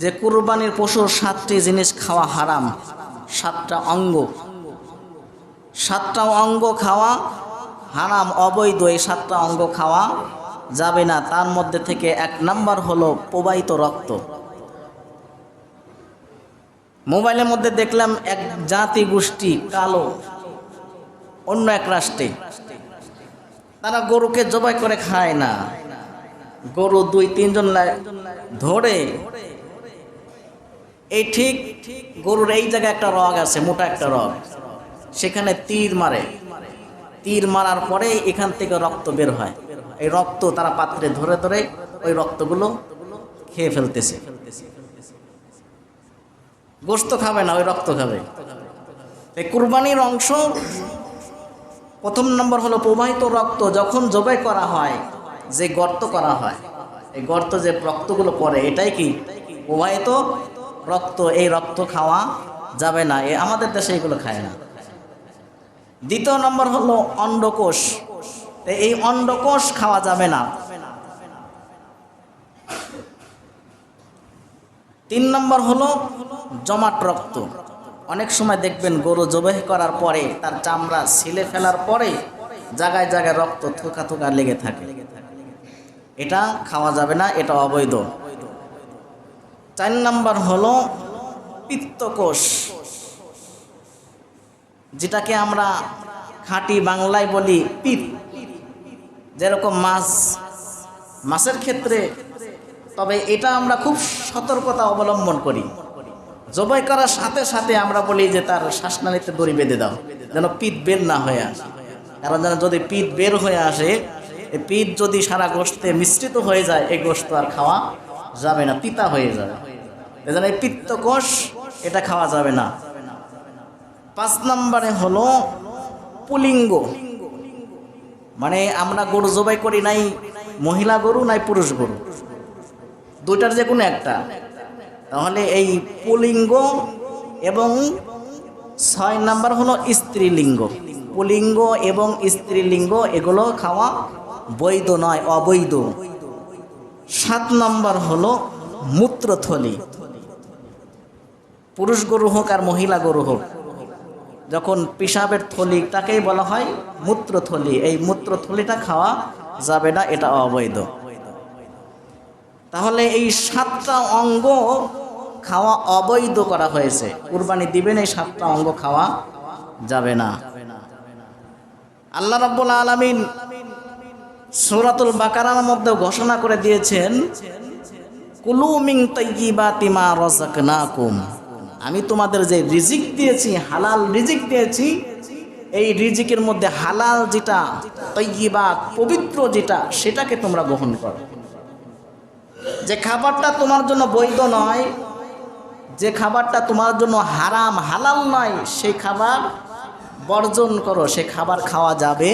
যে কুরবানির পশুর সাতটি জিনিস খাওয়া হারাম, সাতটা অঙ্গ। সাতটা অঙ্গ খাওয়া হারাম, অবৈধ এই সাতটা অঙ্গ খাওয়া যাবে না। তার মধ্যে থেকে এক নাম্বার হলো প্রবাহিত রক্ত। মোবাইলের মধ্যে দেখলাম এক জাতি গোষ্ঠী কালো, অন্য এক রাষ্ট্রে। তারা গরুকে জবাই করে খায় না। গরু দুই, তিনজন ধরে এই ঠিক গরুর এই জায়গায় একটা রগ আছে, মোটা একটা রগ। সেখানে তীর মারে। তীর মারার পরে এখান থেকে রক্ত বের হয়। এই রক্ত তারা পাত্রে ধরে ধরে ওই রক্তগুলো খেয়ে ফেলতেছে। গোস্ত খাবে না, ওই রক্ত খাবে। এই কুরবানির অংশ প্রথম নম্বর হলো প্রবাহিত রক্ত, যখন জবাই করা হয়, যে গর্ত করা হয়, এই গর্ত যে রক্তগুলো পড়ে, এটাই কি? প্রবাহিত রক্ত, এই রক্ত খাওয়া যাবে না। এ আমাদের দেশে এগুলো খায় না। দ্বিতীয় নম্বর হলো অন্ডকোষ। এই অন্ডকোষ খাওয়া যাবে না। তিন নম্বর হলো জমাট রক্ত। অনেক সময় দেখবেন গরু জবাই করার পরে, তার চামড়া ছিলে ফেলার পরে জায়গায় জায়গায় রক্ত থোকা থোকা লেগে থাকে। এটা খাওয়া যাবে না, এটা অবৈধ। চার নাম্বার হলো পিত্তকোষ। যেটাকে আমরা খাঁটি বাংলায় বলি পিত যেরকম মাছ, মাছের ক্ষেত্রে, তবে এটা আমরা খুব সতর্কতা অবলম্বন করি। জবাই করার সাথে সাথে আমরা বলি যে তার শ্বাসনালীতে দড়ি বেঁধে দাও, যেন পিত বের না হয়ে আসে। কারণ যেন যদি পিত বের হয়ে আসে পিত যদি সারা গোষ্ঠে মিশ্রিত হয়ে যায়, এই গোষ্ঠ আর খাওয়া যাবে না, তিতা হয়ে যাবে। এজন্য পিত্তকোষ এটা খাওয়া যাবে না। পাঁচ নম্বরে হলো পুলিঙ্গ। মানে আমরা গরু জবাই করি নাই, মহিলা গরু নাই পুরুষ গরু। দুইটার যে কোনো একটা। তাহলে এই পুলিঙ্গ এবং ছয় নাম্বার হলো স্ত্রীলিঙ্গ। পুলিঙ্গ এবং স্ত্রীলিঙ্গ, এগুলো খাওয়া বৈধ নয়, অবৈধ। সাত নম্বর হলো মূত্রথলি। পুরুষ গরু হোক আর মহিলা গরু হোক, যখন পেশাবের থলি, তাকেই বলা হয় মূত্রথলি এই মূত্রথলিটা খাওয়া যাবে না, এটা অবৈধ। তাহলে এই সাতটা অঙ্গ খাওয়া অবৈধ করা হয়েছে। কুরবানি দিবেন, এই সাতটা অঙ্গ খাওয়া যাবে না। আল্লাহ রাব্বুল আলামিন সূরাতুল বাকারার মধ্যে ঘোষণা করে দিয়েছেন, কুলু মিন তাইয়্যিবাতি মা রাযাকনাকুম। আমি তোমাদের যে রিজিক দিয়েছি, হালাল রিজিক দিয়েছি, এই রিজিকের মধ্যে হালাল যেটা তৈবাত পবিত্র যেটা, সেটাকে তোমরা গ্রহণ করো। যে খাবারটা তোমার জন্য বৈধ নয়, যে খাবারটা তোমার জন্য হারাম, হালাল নয়, সেই খাবার বর্জন করো, সে খাবার খাওয়া যাবে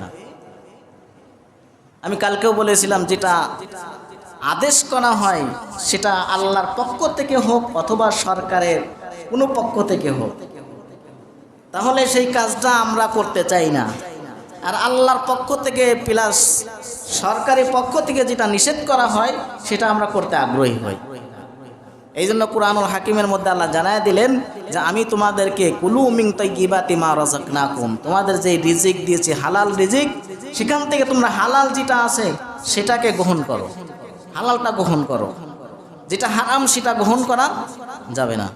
না। আমি কালকেও বলেছিলাম যেটা আদেশ করা হয়, সেটা আল্লাহর পক্ষ থেকে হোক অথবা সরকারের কোনো পক্ষ থেকে হোক। তাহলে সেই কাজটা আমরা করতে চাই না। আর আল্লাহর পক্ষ থেকে প্লাস সরকারি পক্ষ থেকে যেটা নিষেধ করা হয়, সেটা আমরা করতে আগ্রহী হই। এই জন্য কোরআনুল হাকিমের মধ্যে আল্লাহ জানায় দিলেন যে, আমি তোমাদেরকে কুলু উমিং মিং তৈবাতি মা রজক নাকুম তোমাদের যে রিজিক দিয়েছি, হালাল রিজিক, সেখান থেকে তোমরা হালাল যেটা আছে, সেটাকে গ্রহণ করো। হালালটা গ্রহণ করো। যেটা হারাম সেটা গ্রহণ করা যাবে না।